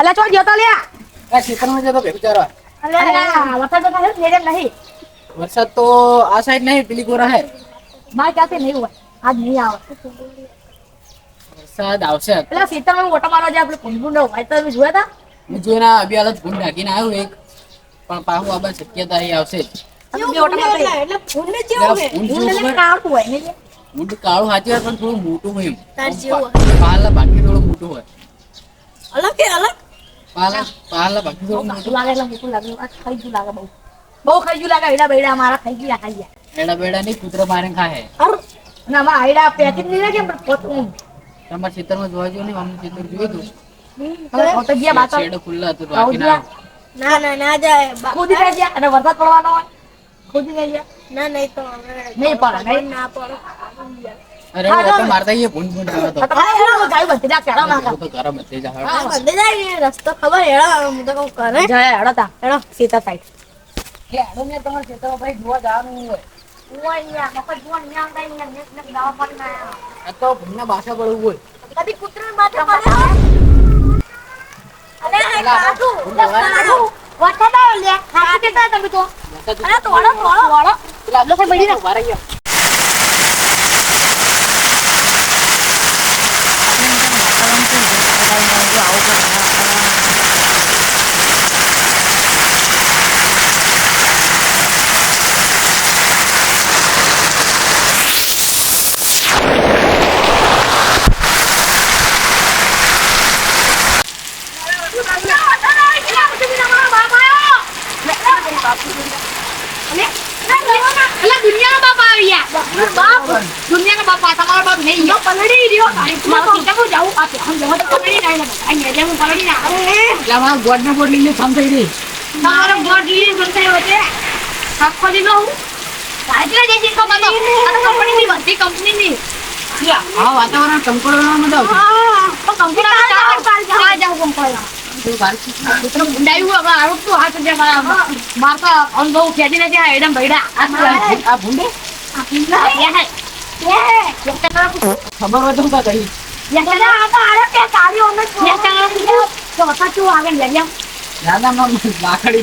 અલા ચો ગયો તો લ્યા આ ખેતરમાં જતો ભેગું ચારવા અલા વરસાદ તો ને એટલે નહીં. વરસાદ તો આ સાઈડ નહીં પેલી ગોરા હે. મારે ક્યાંથી નહીં હોય? આજ નહીં આવે. વરસાદ આવશે પેલા ખેતરમાં ઓટો મારવા જાય આપણે કુંડું હોય તો જોયા તા હું જોઈને અભી હાલત ભૂંડ ઢાંકીને આવ્યો એક. પણ પાછું આવવાની શક્યતા એ આવશે. એટલે ભૂંડ એટલે કાળું હોય કાળું સાચી વાત પણ થોડું મોટું હોય એમ. પાલા બાકી થોડું મોટું હોય. અલગ કે અલગ? પાલા પાલા બાકી. બહુ થોડું કાળું મોટું લાગે એટલે મોટું લાગે. આ ખાઈ ગયું લાગે બહુ. બહુ ખાઈ ગયું લાગે. એડા બેડા મારા ખાઈ ગયા ખાઈ ગયા. એડા બેડા નહીં કૂતરા મારે ખાય અને આમાં આયડા પેકેટ નહીં લાગે પણ પોતું તમારા ખેતરમાં જોવા જો ને અમને ખેતર જોયું હતું? તમે પોતે ગયા બાતો શેડો ખુલ્લા હતું બાકી ના ના ના ના જાય. ખોદી ગયા ગયા અને વરસાદ પડવાનો હોય. ખુદી ગયા ગયા. ના નહીં તો નહીં પડે નહીં. ના પડે. અરે હા, હા. મારતા આઈએ ભૂંડ ભૂંડ આવે તો. આ તો ખાલી ગાય બંધી જા કેળા નાખા તો ગરમ જ થઈ જાય હા બંધ જાય રસ્તો ખબર હેડો હું તો કહું કરે. જય હેડો તા. હેડો સીતા સાઈડ કે હેડો ને તમારા ખેતરમાં ભાઈ જોવા જવાનું હોય. ઓય મફત જોવા ન આવતા યાર નેટ નેટ દાવા પણ ના આ તો ભૂંડના બાસા પડવું હોય. કદી કૂતરાની માથે પડે. અલે આ કાઢું કાઢું. વરસાદ લે. ખાસી કેતા તમે તો? અરે તોડો તોડો તોડો લાગલો કોઈ બળી ના ઊભા ગયા. દુનિયાનો બાપ આવી ગયા બાપ દુનિયાનો બાપ આ તમારો બાપ નહીં ગયો પલડી રહ્યો મારો ટીકા જાઉં? પાછો હમ જવા તો પલડી ના અહીંયા એટલે હું પલડી ના આવે. એટલે આમાં ગોળને ગોળ લીલી થમ થઈ રહી. તમારો ગોડ લીલી બંધાયો છે. આખો દી હું. રાજલા જે જીતો બધો આ બધી કંપનીની. આ વાતાવરણ કંકોડોમાં મજા આવશે. તો કંપની ચાર જાવ કંપની થોડું ભારે છે. કૂતરો મુંડાયું હવે આવું તો હાથ જે મારા માર તો અનુભવ ખેતી નથી આ એકદમ ભઈડા આ આ ભૂંડે? હે યે યે ખબર હોય. તો હું કહી લાકડી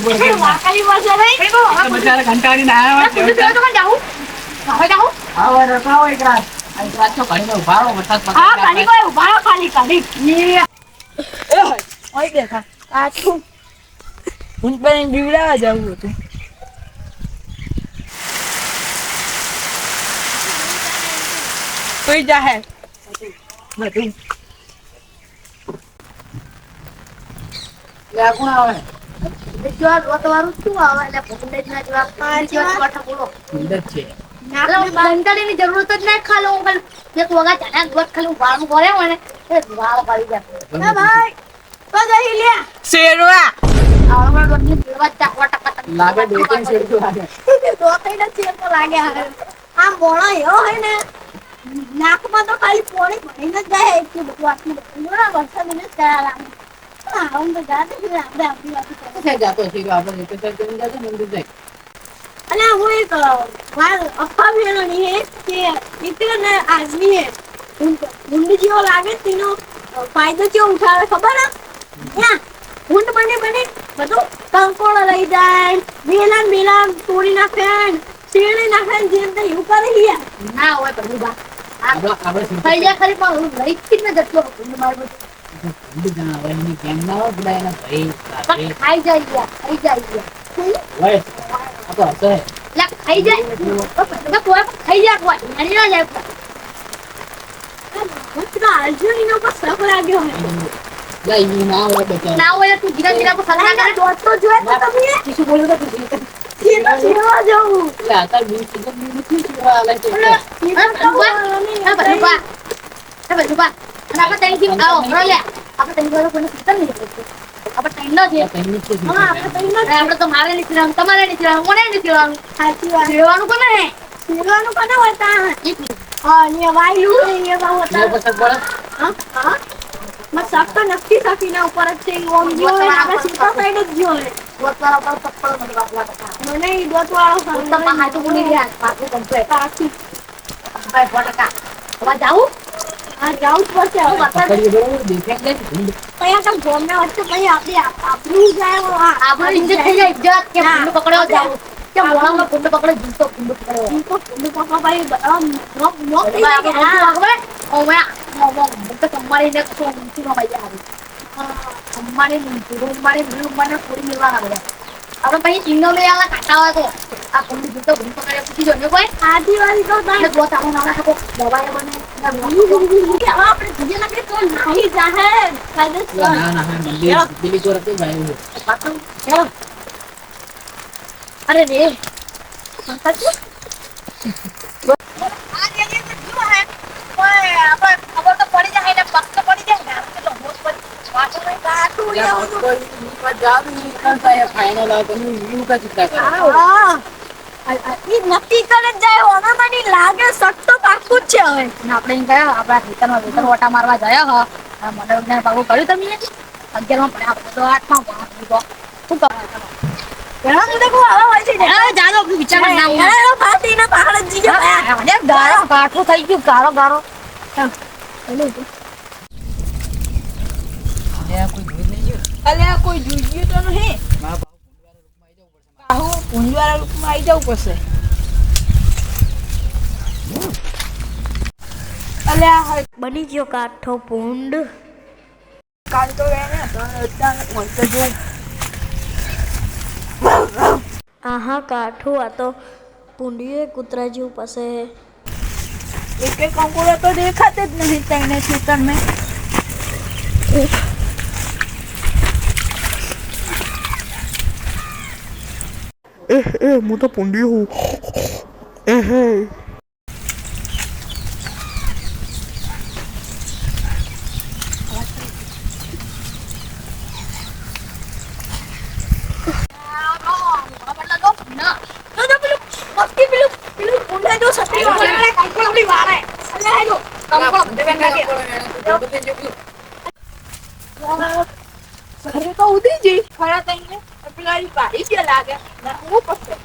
પણ બીવડાવા જાવું હતું કોઈ જાહે. બધું લે, આ કોણ તમારું શું આવે? એટલે ભૂંડે ના જવાબ પાંચ વાઠા બોલો. ભૂંડ છે. ઘંટાડીની જરૂરત જ નહીં ખાલી હું એક વગા ચાના ગોટ ખાલી વાળું કરે મને. એ વાળ પાડી જાય. ભાઈ તો જઈ લે શેરવા. ચાકવા ટકા લાગે બે ત્રણ લાગે. તો લાગે. આ મોણો એવો હોય ને નાકમાં તો ખાલી પોણી ભણીને જ જાય એટલું બધું આટલું બધું જોડા વરસાદ એને ગયા લાગે પણ આવું તો જાતે જ આપણે આપણી વાત જાતો છે? આપણે રીતે જાતો? મંદિર જાય. અને હું એક અ, વાર અફવા ફેરવાની કે એટલે ને આદમી જેવો લાગે તેનો ફાયદો કેવો ઉઠાવે ખબર ના ઊંટ બને બને બધું કંકોડો લઈ જાય વેલા ને વેલા તોડી નાખે ને શેરડી નાખે જેમ તેમ એવું કરે ના હોય બધું બા ખાલી પણ હું લઈ જ ન જતો મારું. કેમ હોય? એના ભાઈ, ખાઈ જાય ગયા ખાઈ જાય ગયા હોય. આ તો હશે. એટલે ખાઈ જાય. તો બધા કોઈ ખાઈ જાય કોઈ મારી ના જાય પર લાગ્યો હોય. ના હોય તું ધીરા ધીરા સલાહ કરે. દોડતો જોયે તો તમે? શું બોલ્યો તો તું? શેરડો શેરવા જવું એટલે આ તાર બીજ તો. અને અને મારે નથી તમારે મને સાચી વાત રહેવાનું કોને હે? કોને હોતા એક હા ને વાયુ? હા મત તો નક્કી શકીના ઉપર જ છે આપણે સીધા સાઈડ જ જો હોય ગોતવાળા પર ચપ્પલ મને વાગવા હતા. મને ઈ દોત વાળો હું તો પાછું ભૂલી ગયા, પાછું complete. પાછી ભાઈ, સો ટકા. હવે જાઉં? આ જાવું જ પડશે હવે બતા દે. પકડીએ બરોબર દેખાય જાય ભૂંડ. પછી આ કામ ગોમને વચ્ચે પછી આપણી આપ- આપણું જાય આ- આ- આપણે ઇજ્જત થઈ જાય ઇજ્જત કે ભૂંડ પકડ્યો જાવ કે મોળામાં ભૂંડ પકડ્યો જીવતો ભૂંડ પકડ્યો ઈ તો ભૂંડ પકડવા 눈 બધા મોક મોક થઈ 아빠 빨리 આપણે કે શું હા. લાગવે ઓવે મો તો કમાડીને તો ઊંચીમાં ભાઈ આવે કમાડી ઊંચી કમાડી ભૂંડ મને થોડી મિલવાના બધા આપણે પછી સિંગલ લઈ આલા કાટા હોય તો આ ભૂંડ જીવતો ભૂંડ પકડ્યો પૂછી જોજો કોઈ આદિવાસી તો એટલે. જો તારો નાના શકો દવાએ બને અને કે હવે આપણે બીજે લાગે તો નાહી જાહે. કાયદેસર. ના ના હા મંદિર ચોર હતી ભાઈ પાછું ચાલો. અરે રે. સાચું આ જે જે શું હે? ઓય આપણે મને લાગે સટ તો જ છે હવે આપણે મારવા ગયા હ. આ મનોરંજન પાકું તમે અગિયારમાં પડ્યા આપણે તો થઈ ગયું ગારો ગારો યા કોઈ જોઈ જ નહીં ગયું. અલ્યા કોઈ જોઈ તો નહીં. મારા ભાવ ભૂંડવાળા રૂપમાં આવી જવું પડશે. આહું ઊંધવાળા રૂપમાં આવી જવું પડશે. અલ્યા હવે બની ગયો કાઠો પૂંડ કાલ તો એને અત્યારે પહોંચતો જોઉં. આહા કાઠું આ તો પૂંડીએ કૂતરા જેવું પાસે. એક એક કંકુડો તો દેખાતે જ નહીં તઈને ખેતરમાં. એ એ હું તો પૂંડી હું એ હે તો તો ઉડી જઈ ખરા તઈને. પેલા ઈ પાડી લાગે. ના હું પડશે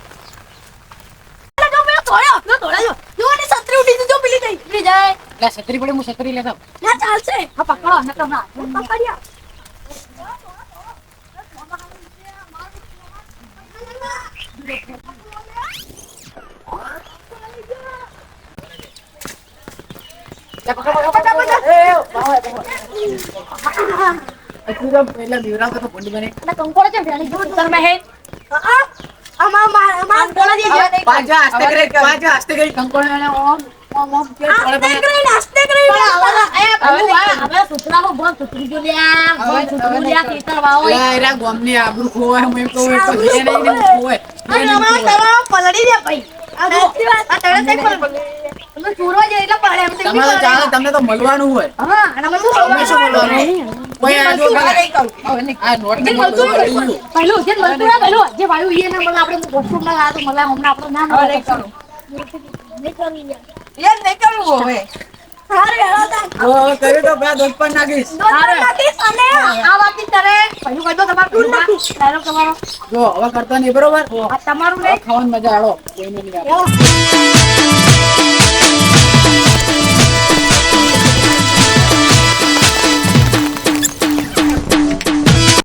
જો પેલો તોડ્યો જો ને સત્રી ઉડી તો પેલી પેલી જાય. લા, છત્રી પડે હું લેતા ના ચાલશે. હા પકડો નકર ના પકડ્યા. પકડ, પકડ, પકડ, પકડ. એ, એટલું તો પહેલા બીવરાવતો તો ભૂંડ બને. અને કંકોડો છે ભેણી જો ઉત્તરમાં હે હા અમાર માર અમાર બોલા પાંચ જા, આસ્તે કરી, પાંચ આસ્તે કરી. કંકોડો એને ઓમ, ઓમ, ઓમ કે પડે આસ્તે પડે. કરીને આસ્તે હવે હવે બોલ સુતરી જો લ્યા બોલ સુતરી લ્યા ખેતર વાવો લા, એરા ગામની આબરૂ ખોવાય, હું એમ કહું, તો જે નહીં ને એ. જે નહીં અમારા. તળાવ પલળી દે ભાઈ આ જો વાત. આ તળાવ દેખ પલળી. તમે ચોરવા જાય એટલે પડે એમ તો તમારે નહીં ચાલે, તમને તો મળવાનું હોય હા અને અમે શું? મળવાનું? તમારું તમારો. હવે કરતા નહીં બરોબર? તમારું હવે ખાવાની મજા આવો. કોઈને નહીં આવે.